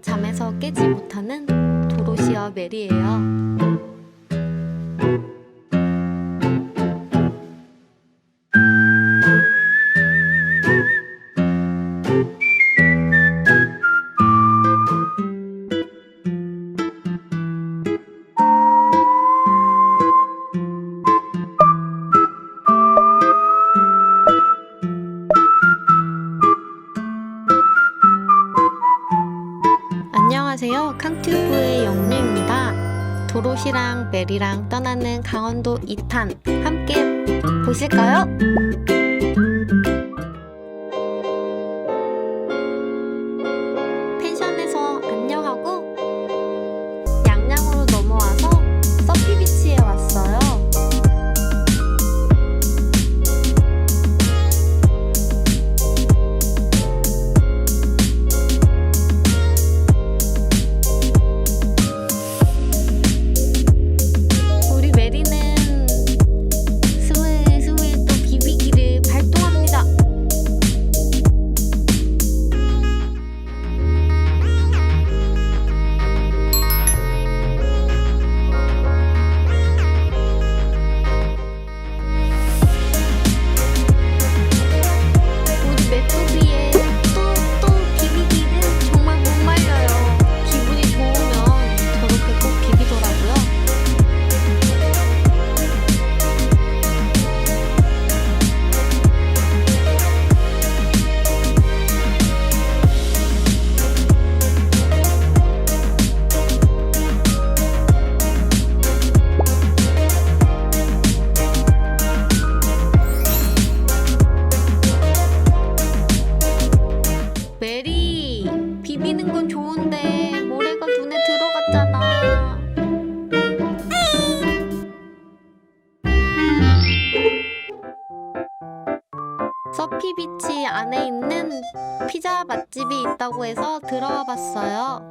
잠에서 깨지 못하는 도로시아 메리예요. 안녕하세요. 캉튜브의 영유입니다. 도로시랑 메리랑 떠나는 강원도 2탄 함께 보실까요? 건 좋은데 모래가 눈에 들어갔잖아. 서피비치 안에 있는 피자 맛집이 있다고 해서 들어와 봤어요.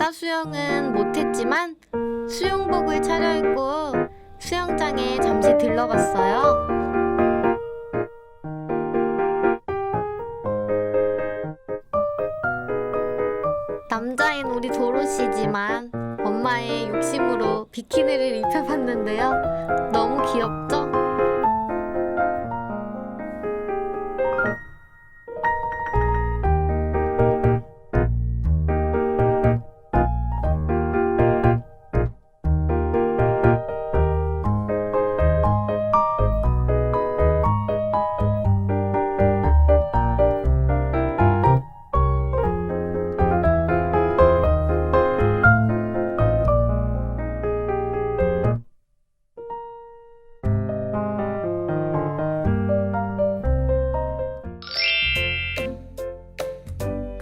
바다 수영은 못했지만 수영복을 차려입고 수영장에 잠시 들러봤어요. 남자인 우리 도로시지만 엄마의 욕심으로 비키니를 입혀봤는데요. 너무 귀엽죠?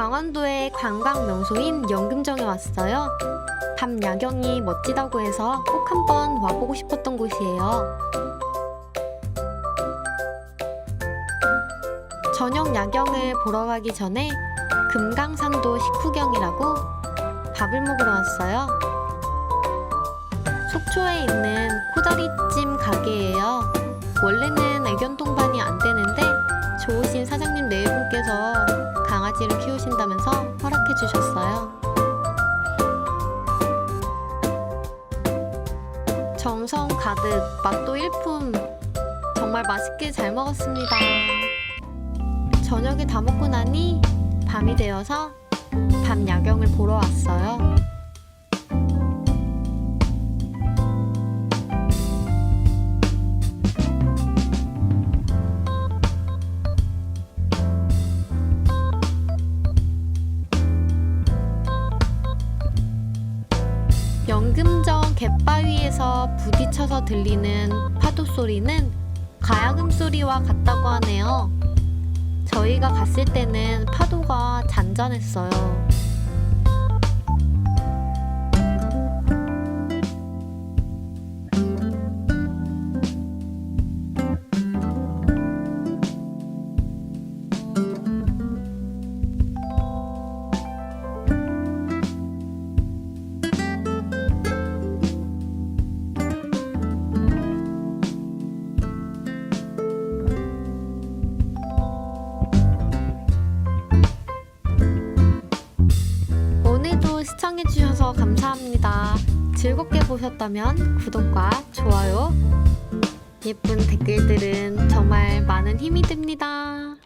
강원도의 관광 명소인 연금정에 왔어요. 밤 야경이 멋지다고 해서 꼭 한번 와보고 싶었던 곳이에요. 저녁 야경을 보러 가기 전에 금강산도 식후경이라고 밥을 먹으러 왔어요. 속초에 있는 코다리찜 가게예요. 원래는 애견 동반이 안 되는데 좋으신 사장님 네 분께서 강아지를 키우신다면서 허락해 주셨어요. 정성 가득, 맛도 일품. 정말 맛있게 잘 먹었습니다. 저녁을 다 먹고 나니 밤이 되어서 밤 야경을 보러 왔어요. 연금정 갯바위에서 부딪혀서 들리는 파도 소리는 가야금 소리와 같다고 하네요. 저희가 갔을 때는 파도가 잔잔했어요. 감사합니다. 즐겁게 보셨다면 구독과 좋아요, 예쁜 댓글들은 정말 많은 힘이 됩니다.